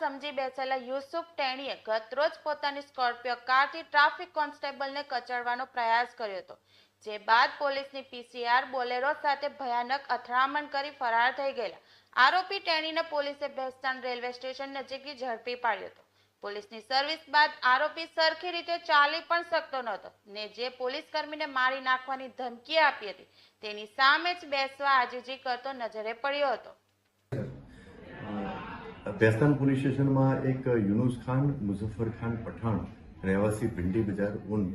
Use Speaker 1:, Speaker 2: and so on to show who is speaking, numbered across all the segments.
Speaker 1: સમજી બેસેલા યુસુફ ટેણીએ ગતરોજ પોતાની સ્કોર્પિયો કારથી ટ્રાફિક કોન્સ્ટેબલને કચડવાનો પ્રયાસ કર્યો હતો, જે બાદ પોલીસની પીસીઆર બોલેરો સાથે ભયાનક અથડામણ કરી ફરાર થઈ ગયેલા. આરોપી ટેણીને પોલીસે ભેસ્તાન રેલવે સ્ટેશન નજીકથી ઝડપી પાડ્યો હતો. પોલીસની સર્વિસ બાદ આરોપી સરખી રીતે ચાલી પણ શકતો નહોતો ને જે પોલીસ કર્મીને મારી નાખવાની ધમકી આપી હતી, તેની સામે જ બેસવા આજીજી કરતો નજરે પડ્યો હતો.
Speaker 2: બેસ્તાન પોલીસ સ્ટેશનમાં એક યુનુસ ખાન, મુઝફ્ફર ખાન પઠાણ રહેવાસી ભિંડી બજાર ઉન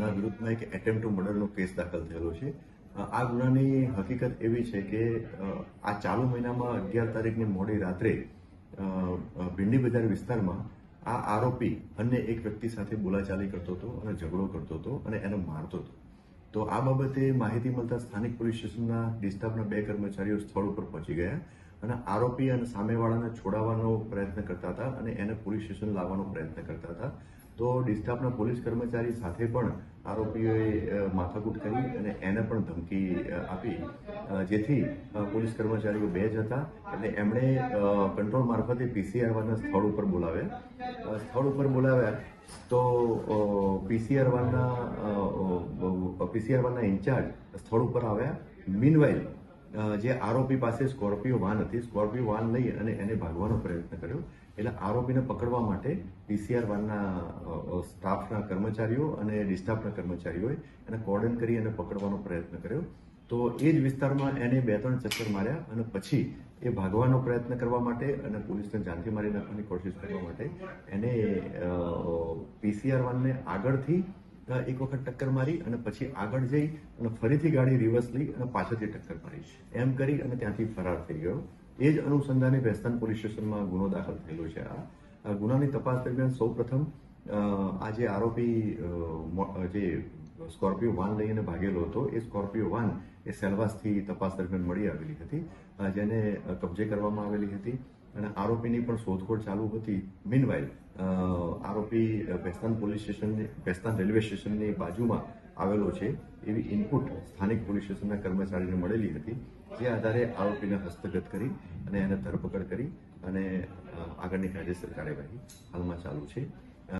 Speaker 2: ના વિરુદ્ધમાં એક એટેમ્પ ટુ મર્ડરનો કેસ દાખલ થયેલો છે. આ ગુનાની હકીકત એવી છે કે આ ચાલુ મહિનામાં અગિયાર તારીખની મોડી રાત્રે ભિંડી બજાર વિસ્તારમાં આ આરોપી અન્ય એક વ્યક્તિ સાથે બોલાચાલી કરતો હતો અને ઝઘડો કરતો હતો અને એને મારતો હતો. તો આ બાબતે માહિતી મળતા સ્થાનિક પોલીસ સ્ટેશનના ડિસ્ટાફના બે કર્મચારીઓ સ્થળ ઉપર પહોંચી ગયા. અને આરોપી અને સામેવાળાને છોડાવવાનો પ્રયત્ન કરતા હતા અને એને પોલીસ સ્ટેશન લાવવાનો પ્રયત્ન કરતા હતા. તો ડિસ્ટાફના પોલીસ કર્મચારી સાથે પણ આરોપીઓએ માથાકૂટ કરી અને એને પણ ધમકી આપી. જેથી પોલીસ કર્મચારીઓ બે જ હતા એટલે એમણે કંટ્રોલ મારફતે પીસીઆર વાળના સ્થળ ઉપર બોલાવ્યા. સ્થળ ઉપર બોલાવ્યા તો પીસીઆર પીસીઆરવાના પીસીઆર વાળના ઇન્ચાર્જ સ્થળ ઉપર આવ્યા. મીનવાઇલ જે આરોપી પાસે સ્કોર્પિયો વાન હતી, સ્કોર્પિયો વાન લઈ અને એને ભાગવાનો પ્રયત્ન કર્યો. એટલે આરોપીને પકડવા માટે પીસીઆર વાનના સ્ટાફના કર્મચારીઓ અને ડિસ્ટાફના કર્મચારીઓએ એને કોર્ડન કરી અને પકડવાનો પ્રયત્ન કર્યો. તો એ જ વિસ્તારમાં એને બે ત્રણ ચક્કર માર્યા અને પછી એ ભાગવાનો પ્રયત્ન કરવા માટે અને પોલીસને જાનથી મારી નાખવાની કોશિશ કરવા માટે એને પીસીઆર વાનને આગળથી એક વખત ટક્કર મારી અને પછી આગળ જઈ અને ફરીથી ગાડી રિવર્સ લઈ અને પાછળથી ટક્કર મારી. એમ કરી અને ત્યાંથી ફરાર થઈ ગયો. એ જ અનુસંધાને ભેસ્તાન પોલીસ સ્ટેશનમાં ગુનો દાખલ થયેલો છે આ. ગુનાની તપાસ દરમિયાન સૌ પ્રથમ આ જે આરોપી જે સ્કોર્પિયો વાન લઈને ભાગેલો હતો, એ સ્કોર્પિયો વાન એ સેલવાસથી તપાસ દરમિયાન મળી આવેલી હતી. જેને કબજે કરવામાં આવેલી હતી. અને આરોપીની પણ શોધખોળ ચાલુ હતી. મીનવાઇલ આરોપી ભેસ્તાન પોલીસ સ્ટેશનની ભેસ્તાન રેલવે સ્ટેશનની બાજુમાં આવેલો છે. એવી ઇનપુટ સ્થાનિક પોલીસ સ્ટેશનના કર્મચારીને મળેલી હતી, જે આધારે આરોપીને હસ્તગત કરી અને એને ધરપકડ કરી અને આગળની કાયદેસર કાર્યવાહી હાલમાં ચાલુ છે.